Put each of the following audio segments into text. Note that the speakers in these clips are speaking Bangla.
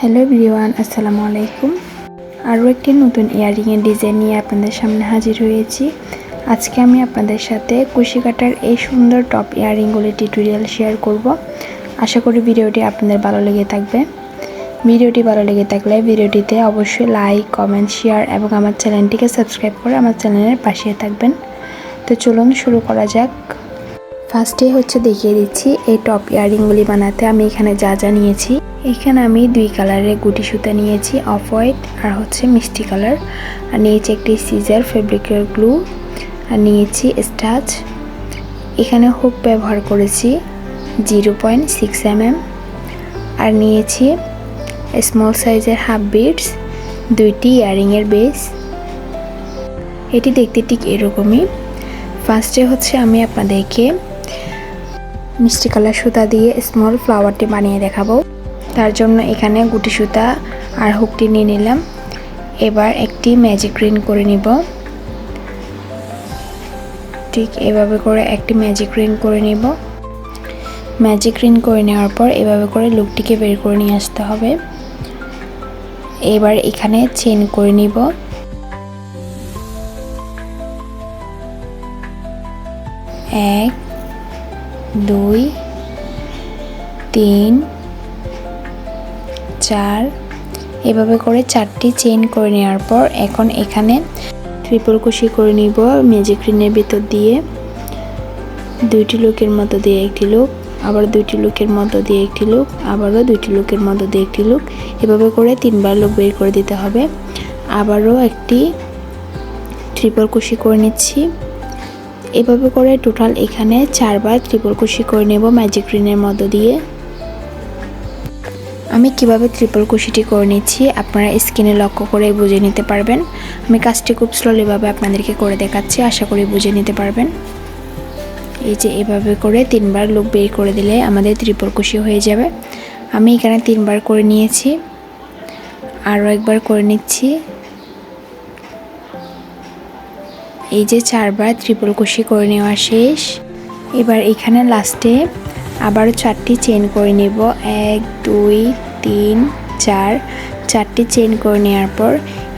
হ্যালো এভরিওয়ান আসসালামু আলাইকুম আরও একটি নতুন ইয়াররিংয়ের ডিজাইন নিয়ে আপনাদের সামনে হাজির হয়েছি। আজকে আমি আপনাদের সাথে কুশি কাটার এই সুন্দর টপ ইয়াররিংগুলি টিউটোরিয়াল শেয়ার করব। আশা করি ভিডিওটি আপনাদের ভালো লেগে থাকবে। ভিডিওটি ভালো লেগে থাকলে ভিডিওটিতে অবশ্যই লাইক কমেন্ট শেয়ার এবং আমার চ্যানেলটিকে সাবস্ক্রাইব করে আমার চ্যানেলের পাশে থাকবেন। তো চলুন শুরু করা যাক। ফার্স্টে হচ্ছে দেখিয়ে দিচ্ছি এই টপ ইয়াররিংগুলি বানাতে আমি এখানে যা যা নিয়েছি। এখানে আমি দুই কালারের গুটি সুতা নিয়েছি, অফ হোয়াইট আর হচ্ছে মিষ্টি কালার। আর নিয়েছি একটি সিজার ফেব্রিকের গ্লু আর নিয়েছি স্টাচ এখানে হুক ব্যবহার করেছি zero point six M M আর নিয়েছি স্মল সাইজের হাফ বিটস দুইটি ইয়ারিংয়ের বেস এটি দেখতে ঠিক এরকমই। ফার্স্টে হচ্ছে আমি আপনাদেরকে মিষ্টি কালার সুতা দিয়ে স্মল ফ্লাওয়ারটি বানিয়ে দেখাবো। তার জন্য এখানে গুটি সুতা আর হুকটি নিয়ে নিলাম। এবার একটি ম্যাজিক রিন করে নিব। ঠিক এভাবে করে একটি ম্যাজিক রিন করে নিব। ম্যাজিক রিন করে নেওয়ার পর এভাবে করে লুকটিকে বের করে নিয়ে আসতে হবে। এবার এখানে চেন করে নিব। এক, দুই, তিন চার। এভাবে করে চারটি চেইন করে নেওয়ার পর এখন এখানে ট্রিপল কুশি করে নিব ম্যাজিক রিনের ভিতর দিয়ে। দুইটি লুকের মতো দিয়ে একটি লুক, আবার দুইটি লুকের মতো দিয়ে একটি লুক, আবারও দুইটি লুকের মতো দিয়ে একটি লুক। এভাবে করে তিনবার লুক বের করে দিতে হবে। আবারও একটি ট্রিপল কুশি করে নিচ্ছি। এভাবে করে টোটাল এখানে চারবার ট্রিপল কুশি করে নেব ম্যাজিক রিনের মধ্য দিয়ে। আমি কীভাবে ট্রিপল কুশিটি করে নিচ্ছি, আপনারা স্ক্রিনে লক্ষ্য করে বুঝে নিতে পারবেন। আমি কাজটি খুব স্লোলিভাবে আপনাদেরকে করে দেখাচ্ছি, আশা করি বুঝে নিতে পারবেন। এই যে এভাবে করে তিনবার লুক বের করে দিলে আমাদের ত্রিপল কুশি হয়ে যাবে। আমি এখানে তিনবার করে নিয়েছি, আরও একবার করে নিচ্ছি। এই যে চারবার ত্রিপল কুশি করে নেওয়া শেষ। এবার এখানে লাস্টে আবারও চারটি চেন করে নেব। এক, দুই তিন, চার, চারটি চেন করে নেওয়ার পর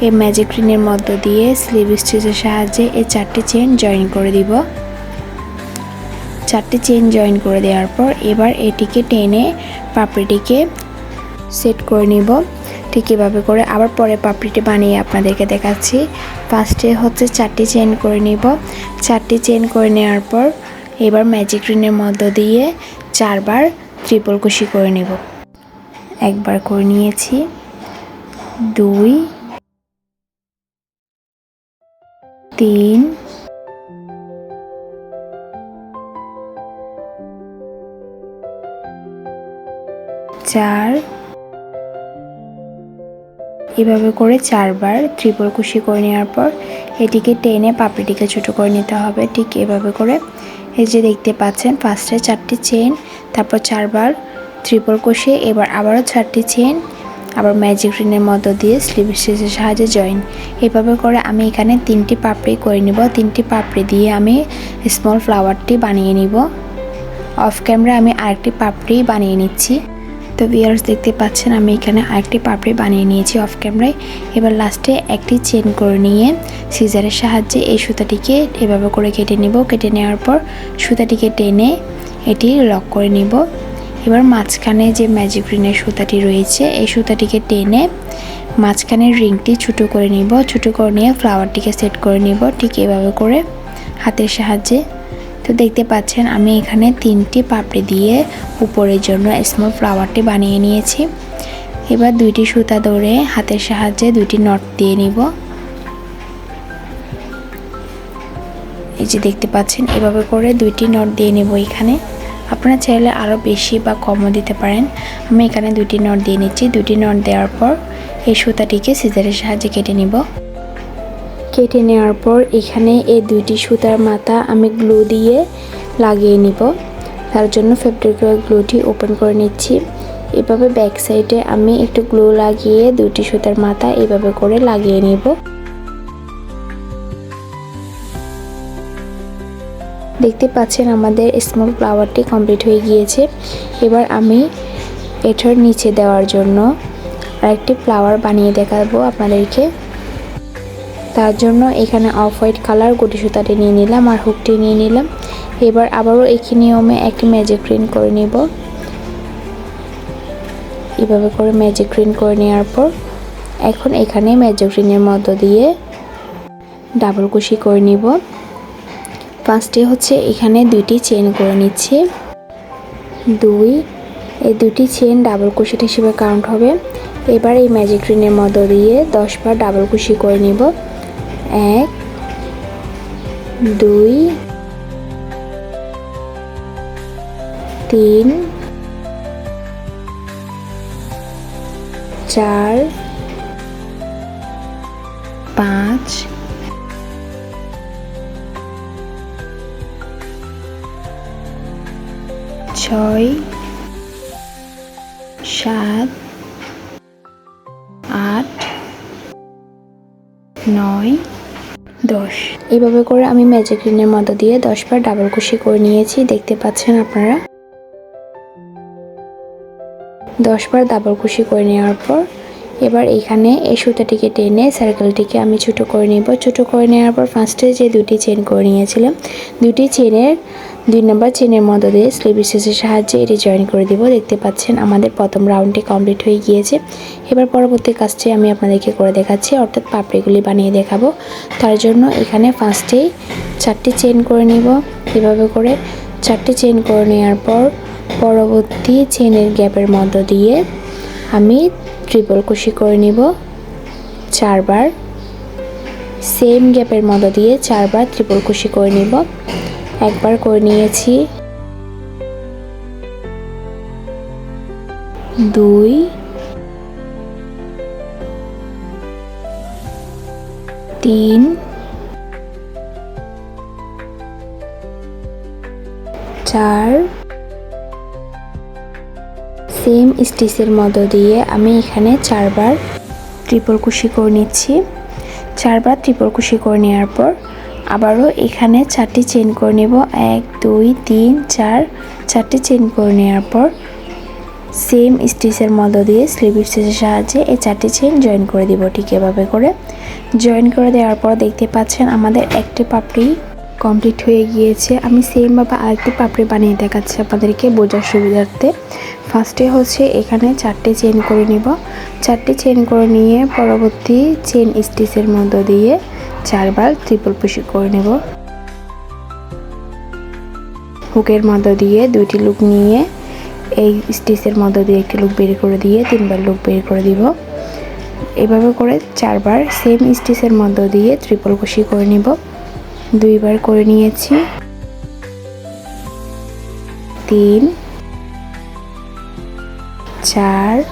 এই ম্যাজিক রিনের মধ্য দিয়ে স্লিভ স্টিচের সাহায্যে এই চারটি চেন জয়েন করে দিব। চারটি চেন জয়েন করে দেওয়ার পর এবার এটিকে টেনে পাপড়িটিকে সেট করে নিব। ঠিক এভাবে করে আবার পরে পাপড়িটি বানিয়ে আপনাদেরকে দেখাচ্ছি। ফার্স্টে হচ্ছে চারটি চেন করে নিব। চারটি চেন করে নেওয়ার পর এবার ম্যাজিক রিনের মধ্য দিয়ে চারবার ত্রিপল কুশি করে নেব। একবার করে নিয়েছি। দুই, তিন, চার। এভাবে করে চারবার ত্রিপল কুশি করে নেওয়ার পর এটিকে টেনে পাপড়িটিকে ছোটো করে নিতে হবে। ঠিক এভাবে করে এই যে দেখতে পাচ্ছেন ফার্স্টে চারটি চেন তারপর চারবার ত্রিপল কুশি এবার আবারও চারটি চেন, আবার ম্যাজিক রিনের মধ্য দিয়ে স্লিভ স্টিচের সাহায্যে জয়েন। এভাবে করে আমি এখানে তিনটি পাপড়ি করে নিব। তিনটি পাপড়ি দিয়ে আমি স্মল ফ্লাওয়ারটি বানিয়ে নিব। অফ ক্যামেরা আমি আরেকটি পাপড়ি বানিয়ে নিচ্ছি। তো ভিয়ার্স দেখতে পাচ্ছেন আমি এখানে আরেকটি পাপড়ি বানিয়ে নিয়েছি অফ ক্যামেরায় এবার লাস্টে একটি চেন করে নিয়ে সিজারের সাহায্যে এই সুতাটিকে এভাবে করে কেটে নিব। কেটে নেওয়ার পর সুতাটিকে টেনে এটি লক করে নিব। এবার মাঝখানে যে ম্যাজিক রিনের সুতাটি রয়েছে, এই সুতাটিকে টেনে মাঝখানের রিংটি ছোটো করে নিব। ছোটো করে নিয়ে ফ্লাওয়ারটিকে সেট করে নিব। ঠিক এভাবে করে হাতের সাহায্যে। তো দেখতে পাচ্ছেন, আমি এখানে তিনটি পাপড়ি দিয়ে উপরের জন্য স্মল ফ্লাওয়ারটি বানিয়ে নিয়েছি। এবার দুইটি সুতা ধরে হাতের সাহায্যে দুইটি নট দিয়ে নিব। এই যে দেখতে পাচ্ছেন, এভাবে করে দুইটি নট দিয়ে নেব এখানে। আপনারা চাইলে আরও বেশি বা কমও দিতে পারেন। আমি এখানে দুটি নট দিয়ে নিচ্ছি। দুটি নট দেওয়ার পর এই সুতাটিকে সিজারের সাহায্যে কেটে নিব। কেটে নেওয়ার পর এখানে এই দুইটি সুতার মাথা আমি গ্লু দিয়ে লাগিয়ে নিব। তার জন্য ফেব্রিকের গ্লুটি ওপেন করে নিচ্ছি। এভাবে ব্যাক সাইডে আমি একটু গ্লু লাগিয়ে দুটি সুতার মাথা এভাবে করে লাগিয়ে নিব। দেখতে পাচ্ছেন আমাদের স্মল ফ্লাওয়ারটি কমপ্লিট হয়ে গিয়েছে। এবার আমি এটার নিচে দেওয়ার জন্য আর একটি ফ্লাওয়ার বানিয়ে দেখাবো আপনাদেরকে। তার জন্য এখানে অফ হোয়াইট কালার গুটি সুতাটি নিয়ে নিলাম আর হুকটি নিয়ে নিলাম। এবার আবারও একই নিয়মে একটি ম্যাজিক প্রিন্ট করে নিব। এভাবে করে ম্যাজিক প্রিন্ট করে নেওয়ার পর এখন এখানে ম্যাজিক প্রিন্টের মধ্য দিয়ে ডাবল কুশি করে নিব। ফার্স্টে হচ্ছে এখানে দুইটি চেন করে নিচ্ছি। দুই, এই দুটি চেন ডাবল কুশিট হিসেবে কাউন্ট হবে। এবার এই ম্যাজিক রিনের মধ্য দিয়ে দশ বার ডাবল কুশি করে নিব। এক, দুই, তিন, চার, পাঁচ ছয়, সাত, আট, নয়, দশ। এইভাবে করে আমি ম্যাজিক রিনের মধ্য দিয়ে দশ বার ডাবল কুশি করে নিয়েছি। দেখতে পাচ্ছেন আপনারা? দশ বার ডাবল কুশি করে নেওয়ার পর এবার এখানে এই সুতাটিকে টেনে সার্কেলটিকে আমি ছোটো করে নিব। ছোটো করে নেওয়ার পর ফার্স্টে যে দুটি চেন করে নিয়েছিলাম, দুটি চেনের দুই নম্বর চেনের মধ্য দিয়ে স্লিপ স্টিচের সাহায্যে এটি জয়েন করে দিব। দেখতে পাচ্ছেন আমাদের প্রথম রাউন্ডটি কমপ্লিট হয়ে গিয়েছে। এবার পরবর্তী কাজটি আমি আপনাদেরকে করে দেখাচ্ছি, অর্থাৎ পাপড়িগুলি বানিয়ে দেখাবো। তার জন্য এখানে ফার্স্টেই চারটি চেন করে নিব। এভাবে করে চারটি চেন করে নেওয়ার পর পরবর্তী চেনের গ্যাপের মধ্য দিয়ে আমি ট্রিপল কুশি করে নিব। চারবার সেম গ্যাপের মধ্য দিয়ে চারবার ত্রিপল কুশি করে নিব। একবার করে নিয়েছি। দুই। তিন। চার। সেম স্টিচের মধ্য দিয়ে আমি এখানে চারবার ট্রিপল কুশি করে নিচ্ছি। চারবার ট্রিপল কুশি করে নেওয়ার পর আবারও এখানে চারটি চেন করে নেব। এক, দুই, তিন, চার, চারটি চেন করে নেওয়ার পর সেম স্টিচের মধ্য দিয়ে স্লিপ স্টিচের সাহায্যে এই চারটি চেন জয়েন করে দিব ঠিক এভাবে করে। জয়েন করে দেওয়ার পর দেখতে পাচ্ছেন আমাদের একটি পাপড়ি কমপ্লিট হয়ে গিয়েছে। আমি সেমভাবে আরেকটি পাপড়ি বানিয়ে দেখাচ্ছি আপনাদেরকে বোঝার সুবিধার্থে। ফার্স্টে হচ্ছে এখানে চারটে চেন করে নিব। চারটে চেন করে নিয়ে পরবর্তী চেন স্টিচের মধ্য দিয়ে চারবার ট্রিপল পুশি করে নেব। হুকের মধ্য দিয়ে দুইটি লুক নিয়ে এই স্টিচের মধ্য দিয়ে একটি লুক বের করে দিয়ে তিনবার লুক বের করে দিব। এভাবে করে চারবার সেম স্টিচের মধ্য দিয়ে ট্রিপল কুশি করে নিব। দুইবার করে নিয়েছি। তিন, চার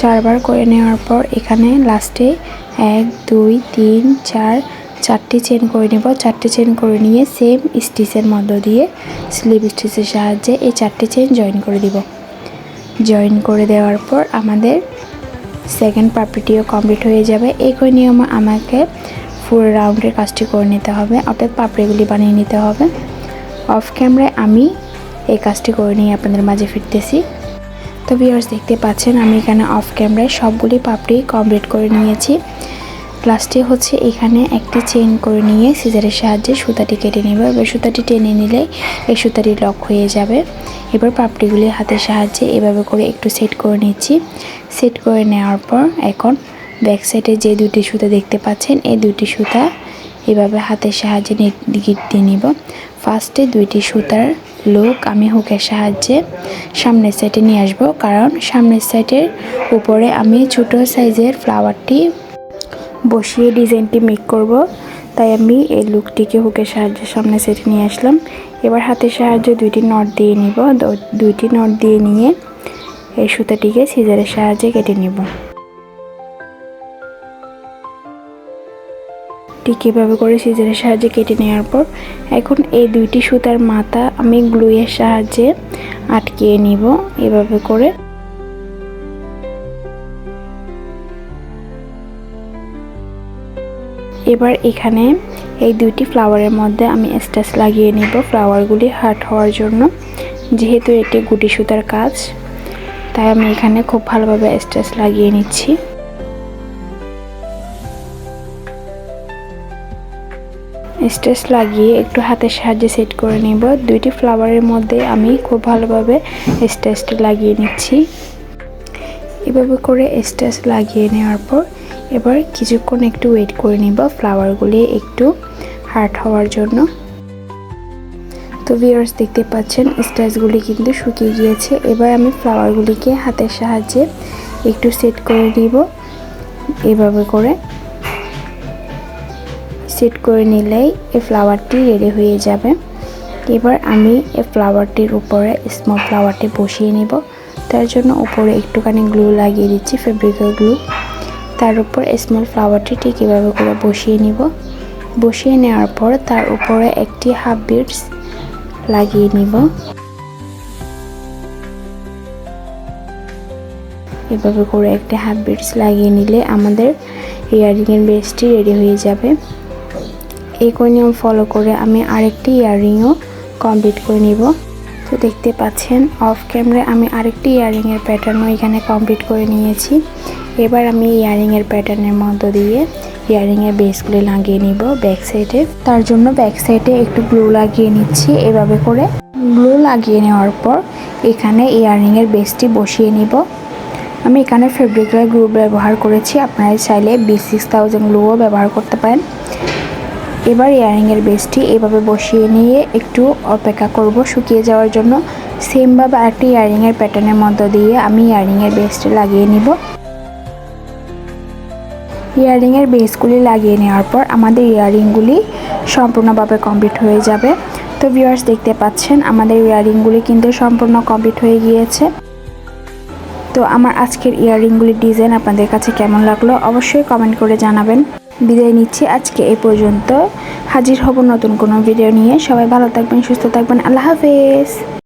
চারবার করে নেওয়ার পর এখানে লাস্টে এক, দুই, তিন, চার, চারটি চেন করে নেব। চারটি চেন করে নিয়ে সেম স্টিচের মধ্য দিয়ে স্লিপ স্টিচের সাহায্যে এই চারটি চেন জয়েন করে দিব। জয়েন করে দেওয়ার পর আমাদের সেকেন্ড পাপড়িটিও কমপ্লিট হয়ে যাবে। একই নিয়মে আমাকে ফুল রাউন্ডের কাজটি করে নিতে হবে। অর্থাৎ পাপড়িগুলি বানিয়ে নিতে হবে। অফ ক্যামেরায় আমি এই কাজটি করে নিয়ে আপনাদের মাঝে ফিরতেছি। তো ভিউয়ার্স দেখতে পাচ্ছেন, আমি এখানে অফ ক্যামেরায় সবগুলি পাপড়ি কমপ্লিট করে নিয়েছি। লাস্টে হচ্ছে এখানে একটি চেন করে নিয়ে সিজারের সাহায্যে সুতাটি কেটে নেব। এবার সুতাটি টেনে নিলে এই সুতাটি লক হয়ে যাবে। এবার পাপড়িগুলি হাতের সাহায্যে এভাবে করে একটু সেট করে নিচ্ছি। সেট করে নেওয়ার পর এখন ব্যাক সাইডে যে দুটি সুতা দেখতে পাচ্ছেন, এই দুটি সুতা এভাবে হাতের সাহায্যে গিট দিয়ে নিব। ফার্স্টে দুইটি সুতার লোক, আমি হুকের সাহায্যে সামনের সাইডে নিয়ে আসব। কারণ সামনের সাইডের উপরে আমি ছোট সাইজের ফ্লাওয়ারটি বসিয়ে ডিজাইনটি মেক করব। তাই আমি এই লুকটিকে হুকের সাহায্যে সামনে সেটে নিয়ে আসলাম। এবার হাতের সাহায্যে দুইটি নট দিয়ে নিব। দুইটি নট দিয়ে নিয়ে এই সুতাটিকে সিজারের সাহায্যে কেটে নিব। ঠিক এভাবে করে সিজারের সাহায্যে কেটে নেওয়ার পর এখন এই দুইটি সুতার মাথা আমি গ্লুয়ের সাহায্যে আটকিয়ে নিব। এভাবে করে এবার এখানে এই দুইটি ফ্লাওয়ারের মধ্যে আমি স্টাচ লাগিয়ে নিব ফ্লাওয়ারগুলি হার্ট হওয়ার জন্য। যেহেতু এটি গুটি সুতার কাজ, তাই আমি এখানে খুব ভালোভাবে স্ট্রেস লাগিয়ে নিচ্ছি। স্ট্রেস লাগিয়ে একটু হাতের সাহায্যে সেট করে নিব। দুইটি ফ্লাওয়ারের মধ্যে আমি খুব ভালোভাবে স্ট্রেসটি লাগিয়ে নিচ্ছি। এভাবে করে স্ট্রেস লাগিয়ে নেওয়ার পর এবার কিছুক্ষণ একটু ওয়েট করে নিব ফ্লাওয়ারগুলি একটু হার্ড হওয়ার জন্য। তো ভিউয়ার্স দেখতে পাচ্ছেন স্ট্রেসগুলি কিন্তু শুকিয়ে গিয়েছে। এবার আমি ফ্লাওয়ারগুলিকে হাতের সাহায্যে একটু সেট করে নিব। এভাবে করে সেট করে নিলেই এই ফ্লাওয়ারটি রেডি হয়ে যাবে। এবার আমি এই ফ্লাওয়ারটির উপরে স্মল ফ্লাওয়ারটি বসিয়ে নিব। তার জন্য উপরে একটুখানি গ্লু লাগিয়ে দিচ্ছি ফেব্রিকের গ্লু তার উপর স্মল ফ্লাওয়ারটি ঠিক এভাবে করে বসিয়ে নিব। বসিয়ে নেওয়ার পর তার উপরে একটি হাফ বিটস লাগিয়ে নিব। এভাবে করে একটা হাফ বিটস লাগিয়ে নিলে আমাদের ইয়ারিংয়ের বেসটি রেডি হয়ে যাবে। এই নিয়ম ফলো করে আমি আরেকটি ইয়াররিংও কমপ্লিট করে নিব। তো দেখতে পাচ্ছেন অফ ক্যামেরায় আমি আরেকটি ইয়াররিংয়ের প্যাটার্নও এখানে কমপ্লিট করে নিয়েছি। এবার আমি ইয়াররিংয়ের প্যাটার্নের মধ্য দিয়ে ইয়াররিংয়ের বেসগুলি লাগিয়ে নিব ব্যাক সাইডে তার জন্য ব্যাক সাইডে একটু গ্লু লাগিয়ে নিচ্ছি। এভাবে করে গ্লু লাগিয়ে নেওয়ার পর এখানে ইয়াররিংয়ের বেসটি বসিয়ে নিব। আমি এখানে ফেব্রিকের গ্লু ব্যবহার করেছি। আপনারা চাইলে বি সিক্স থাউজেন্ড গ্লুও ব্যবহার করতে পারেন। এবার ইয়ারিংয়ের বেসটি এভাবে বসিয়ে নিয়ে একটু অপেক্ষা করব শুকিয়ে যাওয়ার জন্য। সেমভাবে আরেকটি ইয়ারিংয়ের প্যাটার্নের মধ্য দিয়ে আমি ইয়ারিংয়ের বেসটি লাগিয়ে নিব। ইয়ারিংয়ের বেসগুলি লাগিয়ে নেওয়ার পর আমাদের ইয়ারিংগুলি সম্পূর্ণভাবে কমপ্লিট হয়ে যাবে। তো ভিউয়ার্স, দেখতে পাচ্ছেন, আমাদের ইয়ারিংগুলি কিন্তু সম্পূর্ণ কমপ্লিট হয়ে গিয়েছে। তো আমার আজকের ইয়াররিংগুলির ডিজাইন আপনাদের কাছে কেমন লাগল অবশ্যই কমেন্ট করে জানাবেন। বিদায় নিচ্ছি আজকে এই পর্যন্ত। হাজির হব নতুন কোনো ভিডিও নিয়ে। সবাই ভালো থাকবেন, সুস্থ থাকবেন। আল্লাহ হাফেজ।